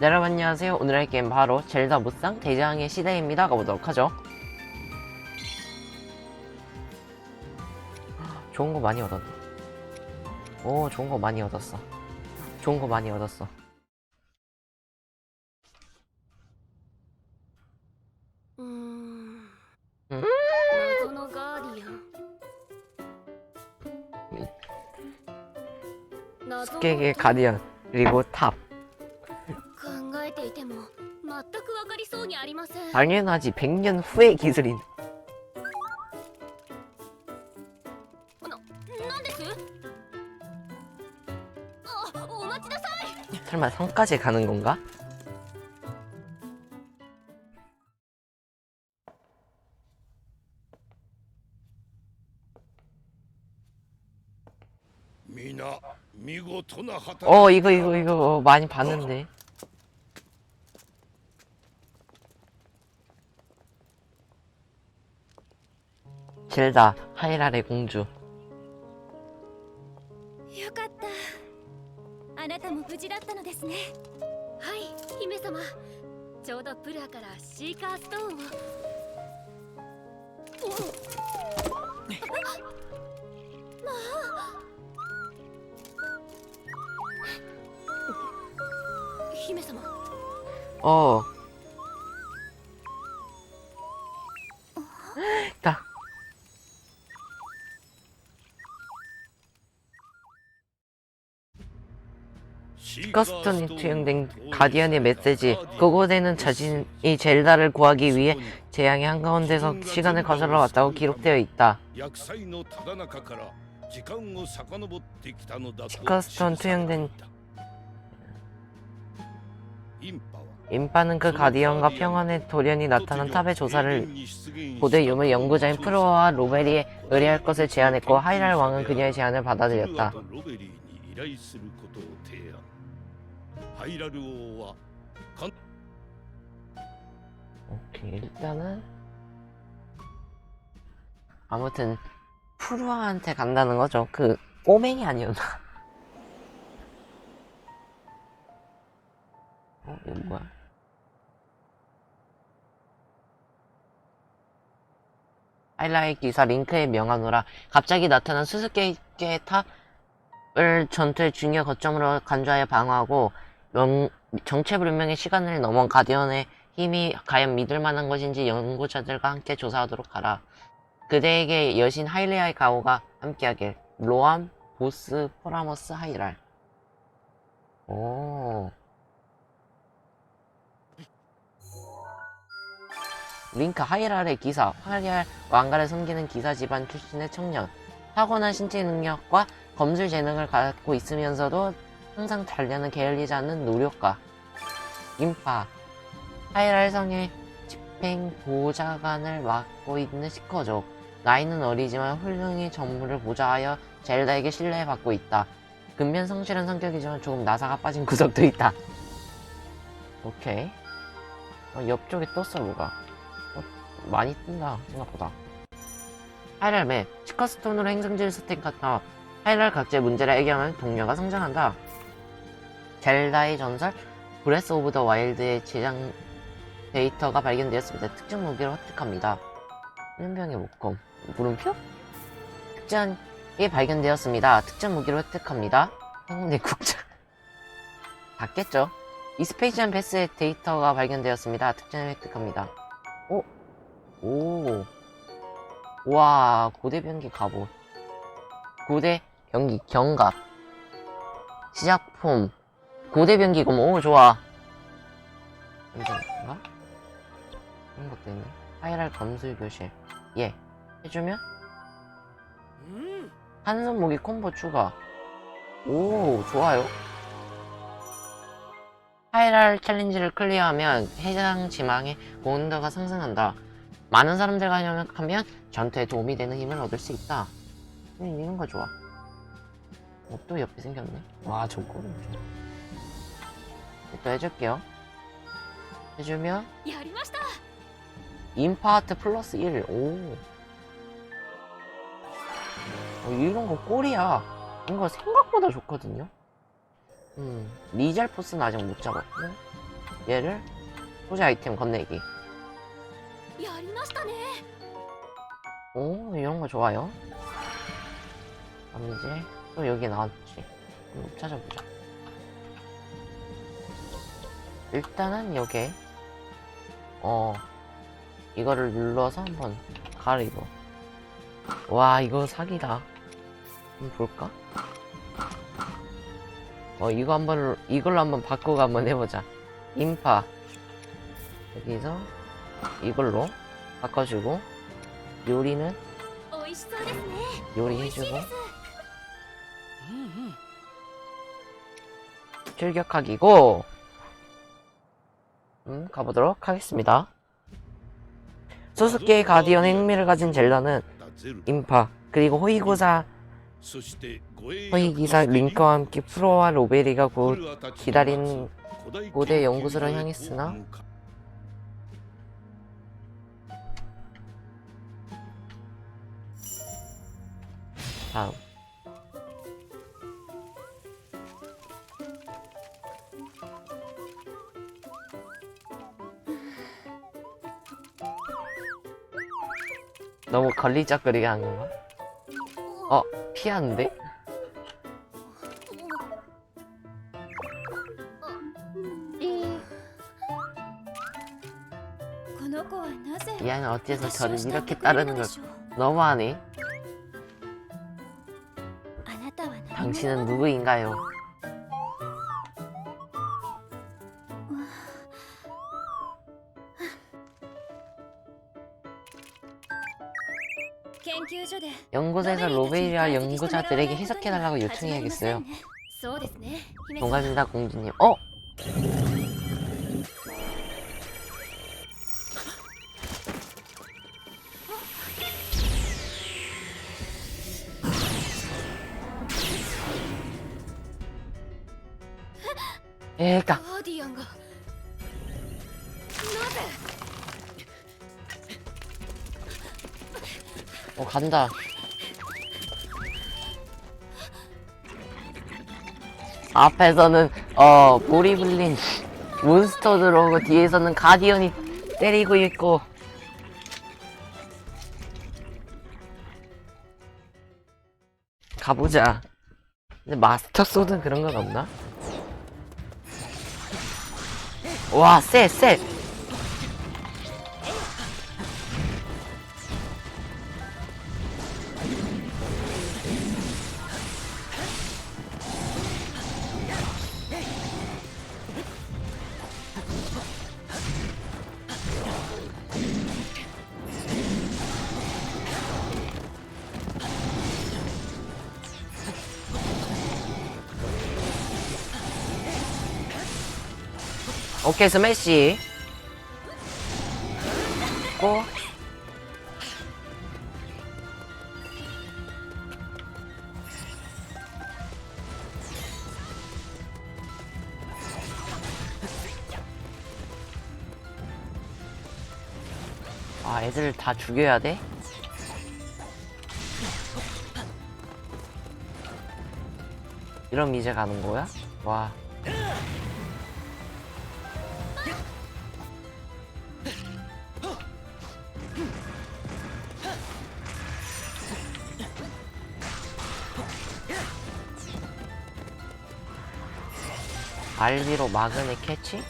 네, 여러분 안녕하세요. 오늘 할 게임 바로 젤다 무쌍 대장의 시대입니다. 가보도록 하죠. 좋은 거 많이 얻었네. 오, 좋은 거 많이 얻었어. 좋은 거 많이 얻었어. 음... 음? 음. 스케의 가디언 그리고 탑 당연하지. 100년 후의 기술인. なんですあお待ちなさい 설마 성까지 가는 건가?皆見事な働き 어, 이거 이거 이거 많이 봤는데. 젤다 하이랄의 공주. よかったあなたも無事だったのですねはい姫様ちょうどプラからシーカーストーンをまあ姫様 어. 피커스톤이 투영된 가디언의 메시지 그곳에는 자신이 젤다를 구하기 위해 재앙의 한가운데서 시간을 거슬러 왔다고 기록되어 있다. 피커스톤 투영된 인파는 그 가디언과 평안의 돌연이 나타난 탑의 조사를 고대 유물 연구자인 프로와 로베리에 의뢰할 것을 제안했고 하이랄 왕은 그녀의 제안을 받아들였다. ハイラル王は 오케이 일단은 아무튼 프루아한테 간다는 거죠. 그 꼬맹이 아니었나? 어 이거 뭐야? 하이라의 기사 링크에 명하노라 갑자기 나타난 수수께끼의 탑을 전투의 중요 거점으로 간주하여 방어하고 명- 정체불명의 시간을 넘어 가디언의 힘이 과연 믿을 만한 것인지 연구자들과 함께 조사하도록 하라. 그대에게 여신 하일레아의 가오가 함께하길. 로암, 보스, 포라머스, 하이랄. 오. 링크 하이랄의 기사, 하이랄 왕가를 섬기는 기사 집안 출신의 청년. 타고난 신체 능력과 검술 재능을 갖고 있으면서도 항상 달려는 게을리지 않는 노력가. 인파, 하이랄 성의 집행 보좌관을 맡고 있는 시커족. 나이는 어리지만 훌륭히 전무를 보좌하여 젤다에게 신뢰받고 있다. 근면 성실한 성격이지만 조금 나사가 빠진 구석도 있다. 오케이. 어, 옆쪽에 떴어, 뭐가. 어, 많이 뜬다, 생각보다. 하이랄 맵. 시커스톤으로 행성지를 스택한다. 하이랄 각지의 문제를 해결하면 동료가 성장한다. 젤다의 전설, 브레스 오브 더 와일드의 제작 데이터가 발견되었습니다. 특정 무기를 획득합니다. 1년병의 목검. 물음표? 특전이 발견되었습니다. 특정 무기를 획득합니다. 행운의 국장. 받겠죠? 이스페이지안 패스의 데이터가 발견되었습니다. 특전을 획득합니다. 오. 오. 와, 고대 병기 갑옷. 고대 병기 경갑. 시작품. 고대 병기검. 오, 좋아. 이건가? 이런 것도 있네. 하이랄 검술 교실. 예. 해주면? 한손 무기 콤보 추가. 오, 좋아요. 하이랄 챌린지를 클리어하면 해당 지망의 고온도가 상승한다. 많은 사람들과 협력하면 전투에 도움이 되는 힘을 얻을 수 있다. 음, 이런 거 좋아. 어, 또 옆에 생겼네. 와, 저 꼴은 좋아. 또 해줄게요. 해주면 임파트 플러스 1. 오. 어, 이런 거 꼴이야. 이거 생각보다 좋거든요. 음, 리잘포스는 아직 못 잡았고 얘를 소재 아이템 건네기. 오, 이런 거 좋아요. 그럼 이제 또 여기 나왔지. 찾아보자. 일단은 여기 어 이거를 눌러서 한번 가리고 와 이거 사기다. 한번 볼까? 어 이거 한번 이걸로 한번 바꾸고 한번 해보자. 인파. 여기서 이걸로 바꿔주고 요리는 요리해주고. 출격하기고. 음, 가보도록 하겠습니다. 소스케 가디언의 흥미를 가진 젤라는 인파 그리고 호이고사 호이기사 링크와 함께 프로와 로베리가 곧 기다린 고대 연구소를 향했으나 다음 너무 걸리적거리게 한 건가? 어, 피하는데? 이 아이는 어째서 저를 이렇게 따르는 걸 너무하네. 당신은 누구인가요? 연구소에서 로베리아 연구자들에게 해석해달라고 요청해야겠어요. 동갑입니다, 공주님. 어? 간다 앞에서는 어 볼이 불린 몬스터 들어오고 뒤에서는 가디언이 때리고 있고 가보자 근데 마스터 소드 그런 건 없나? 와, 쎄, 쎄! 오케이 스매시 고 아, 애들 다 죽여야 돼? 이런 이제 가는 거야? 와. 알비로 마그네 캐치?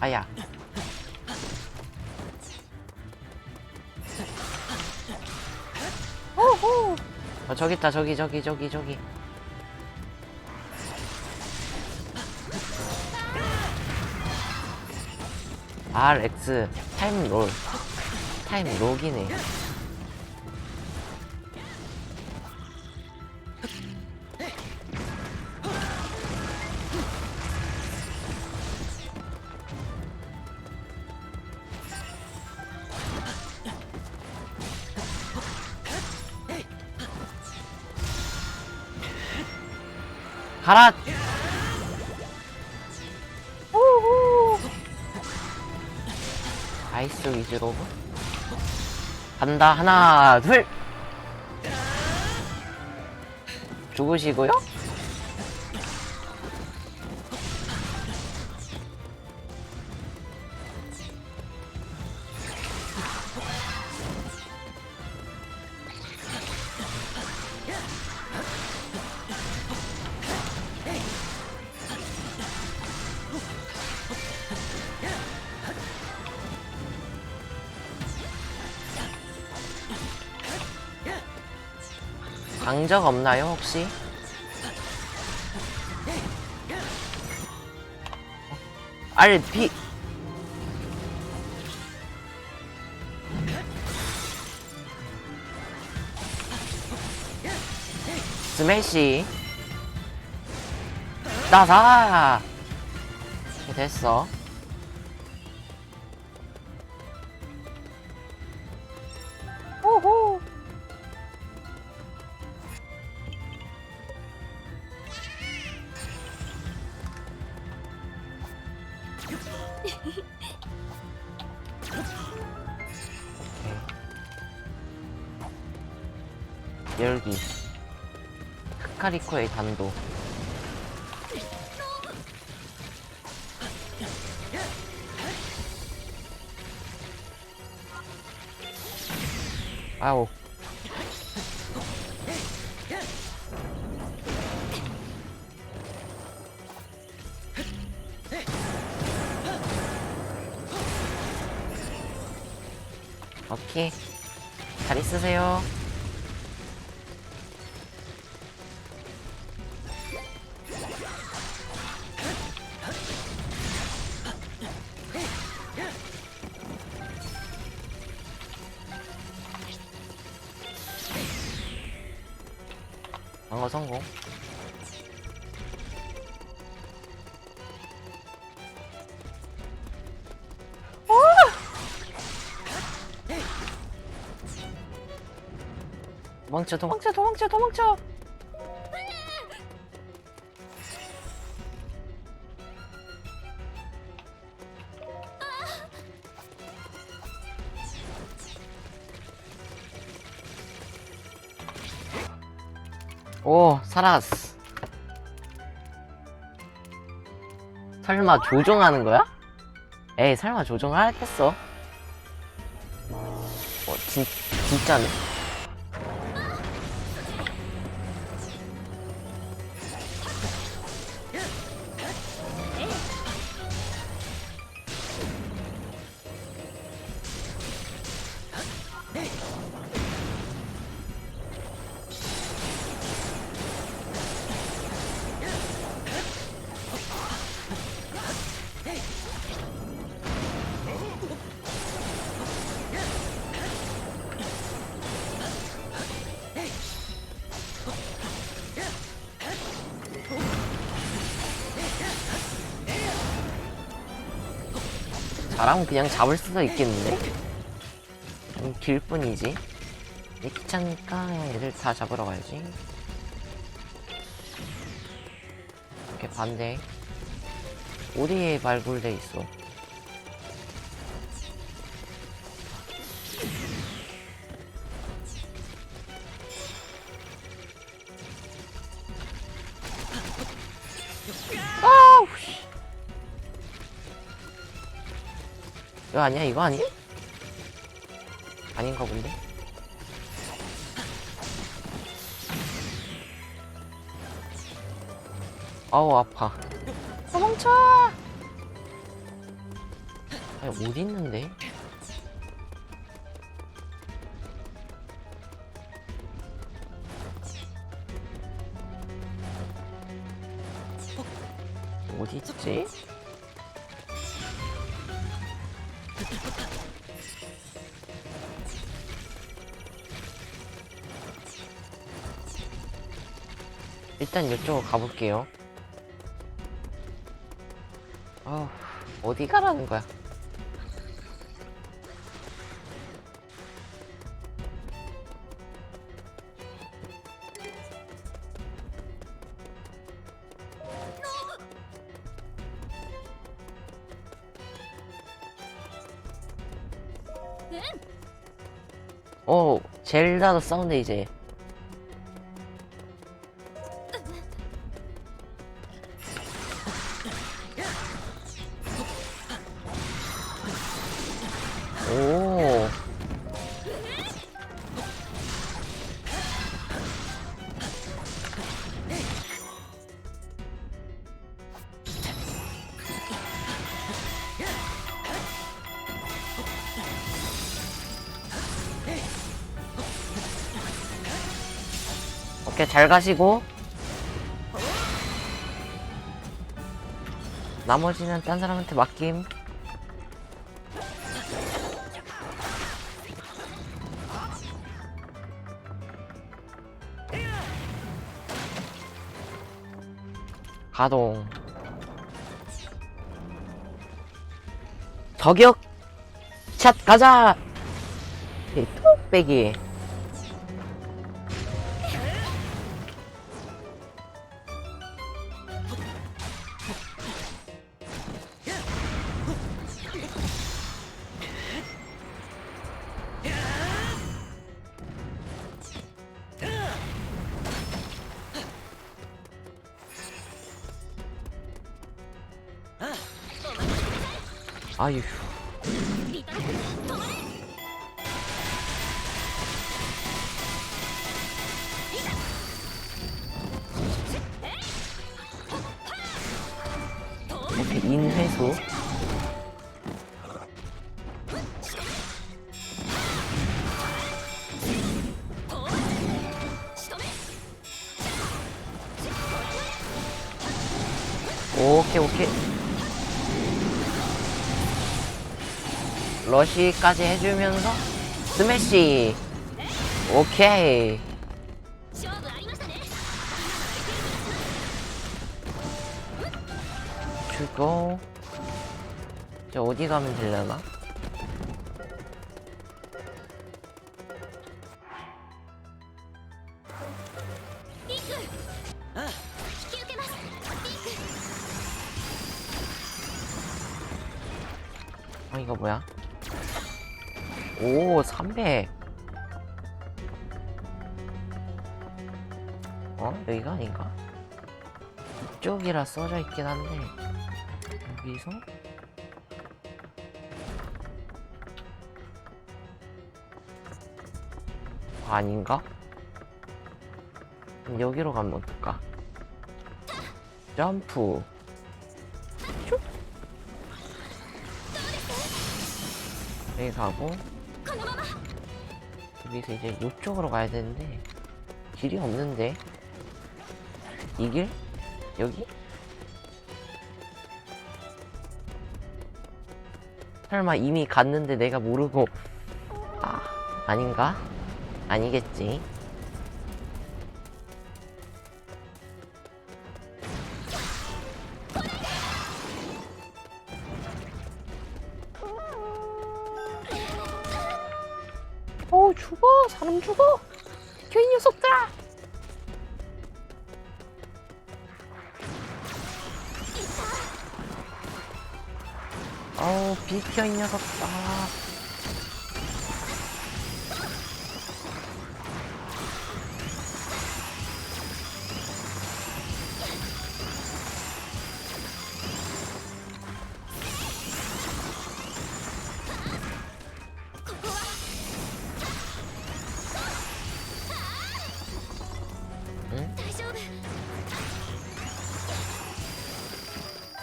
아야. 어, 저기 있다, 저기, 저기, 저기, 저기. RX 타임 롤 타임 록이네 가라! 우후! 아이스 위주로 간다 하나 둘 죽으시고요 강적 없나요 혹시? RP 스매시. 나사! 됐어 열기. 카리코의 단도. 아우 오 성공. 도망쳐 도망쳐 도망쳐 도망쳐 살았어. 설마 조종하는 거야? 에이 설마 조종하겠어? 어 진, 진짜네 잘하면 그냥 잡을 수도 있겠는데? 음, 길 뿐이지. 얘 귀찮으니까 애들 다 잡으러 가야지. 이렇게 반대. 어디에 발굴돼 있어? 이거 아니야? 이거 아니? 아닌가 본데? 아우 아파 도망쳐! 아니 어디 있는데? 어디 있지? 일단 이쪽으로 가볼게요. 아 어디 가라는 거야? 음! 어 젤다도 싸운데 이제. 잘 가시고. 나머지는 딴 사람한테 맡김. 가동. 저격! 샷, 가자! 톡 빼기. 아유. 이렇게 인회수 오케이 오케이 러쉬까지 해주면서? 스매시. 오케이. 주고. 이제 어디 가면 되려나? 오, 300. 어? 여기가 아닌가? 이쪽이라 써져 있긴 한데. 여기서? 아닌가? 여기로 가면 어떨까? 점프. 슉. 여기 가고. 여기서 이제 이쪽으로 가야 되는데 길이 없는데 이 길? 여기? 설마 이미 갔는데 내가 모르고 아 아닌가? 아니겠지 아우 비켜 이 녀석. 아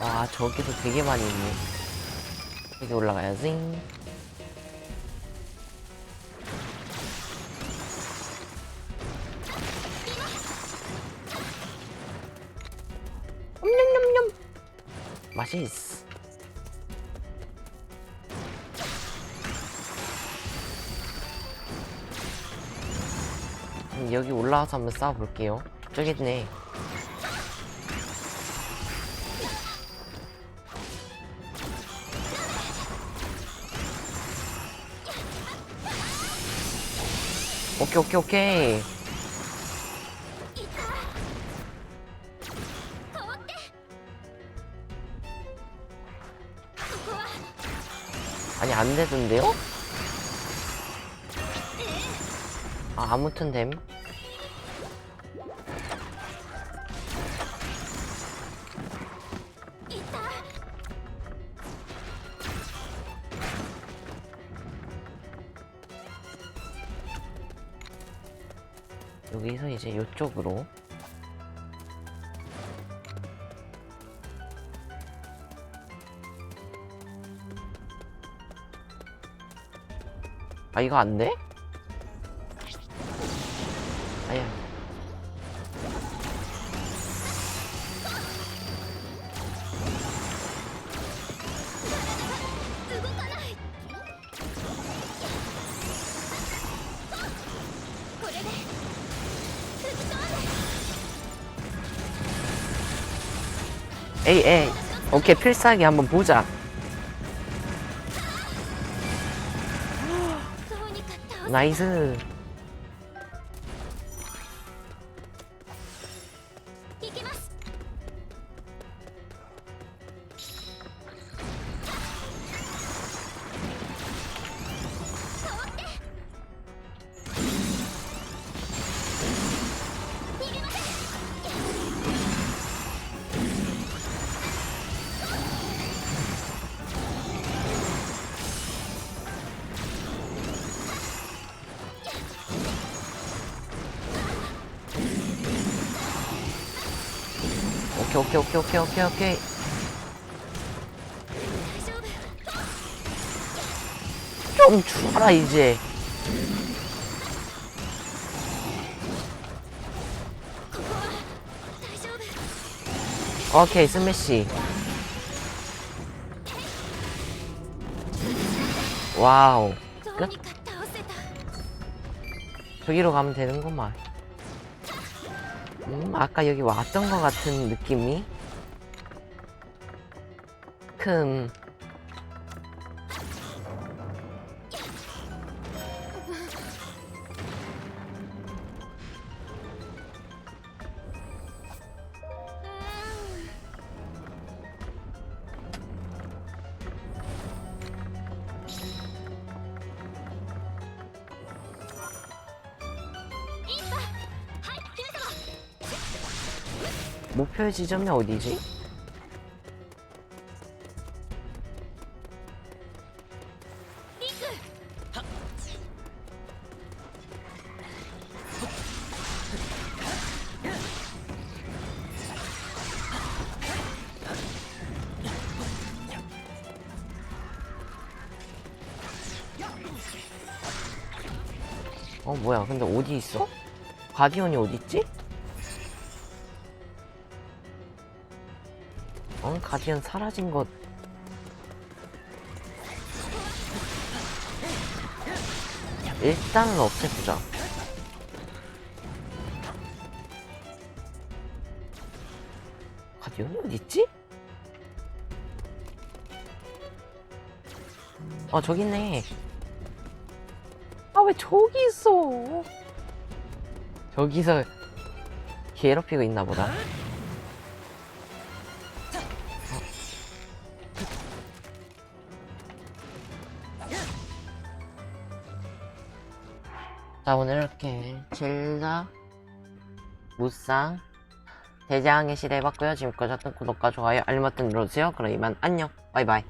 와 저기서 되게 많이 있네. 여기 올라가야지 냠냠냠냠. 맛있어. 그럼 여기 올라와서 한번 싸워볼게요. 저기 있네 오케이 오케이 오케이 아니 안 되던데요? 아 아무튼 됨 여기서 이제 이쪽으로. 아, 이거 안 돼? 이렇게 필살기 한번 보자. 나이스. 오케이 오케이 오케이. 오케이 좀 죽어라 이제. 오케이 스매시. 와우. 끝? 저기로 가면 되는구만. 음 아까 여기 왔던 것 같은 느낌이? 큼. 목표 지점이 어디지? 근데 어디 있어? 가디언이 어디 있지? 어 가디언 사라진 것 일단은 없애보자 가디언이 어디 있지? 어 저기 있네 아 왜 저기 있어? 저기서 괴롭히고 있나 보다. 자 오늘 이렇게 젤다 무쌍 대장의 시대 해봤고요. 지금까지 했던 구독과 좋아요 알림 버튼 눌러주세요. 그럼 이만 안녕. 바이바이